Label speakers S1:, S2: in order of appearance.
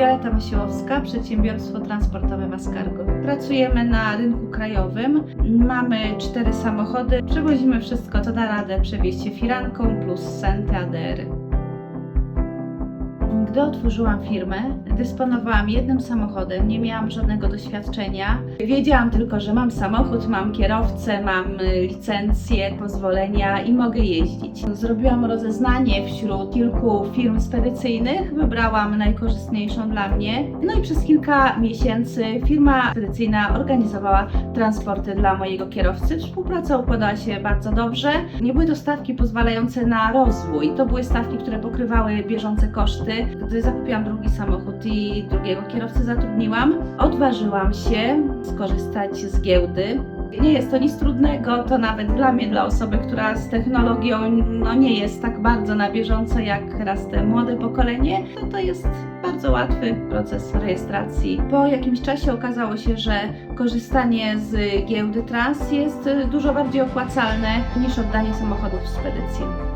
S1: Wioleta Masiłowska, przedsiębiorstwo transportowe Mascargo. Pracujemy na rynku krajowym. Mamy cztery samochody. Przewozimy wszystko, co da radę przewieźć firanką plus Senty ADR. Gdy otworzyłam firmę, dysponowałam jednym samochodem, nie miałam żadnego doświadczenia. Wiedziałam tylko, że mam samochód, mam kierowcę, mam y, licencję, pozwolenia i mogę jeździć. Zrobiłam rozeznanie wśród kilku firm spedycyjnych, wybrałam najkorzystniejszą dla mnie. No i przez kilka miesięcy firma spedycyjna organizowała transporty dla mojego kierowcy. Współpraca układała się bardzo dobrze. Nie były to stawki pozwalające na rozwój. To były stawki, które pokrywały bieżące koszty. Gdy zakupiłam drugi samochód i drugiego kierowcę zatrudniłam, odważyłam się skorzystać z giełdy. Nie jest to nic trudnego, to nawet dla mnie, dla osoby, która z technologią no, nie jest tak bardzo na bieżąco jak teraz te młode pokolenie, to, to jest bardzo łatwy proces rejestracji. Po jakimś czasie okazało się, że korzystanie z giełdy trans jest dużo bardziej opłacalne niż oddanie samochodów w spedycji.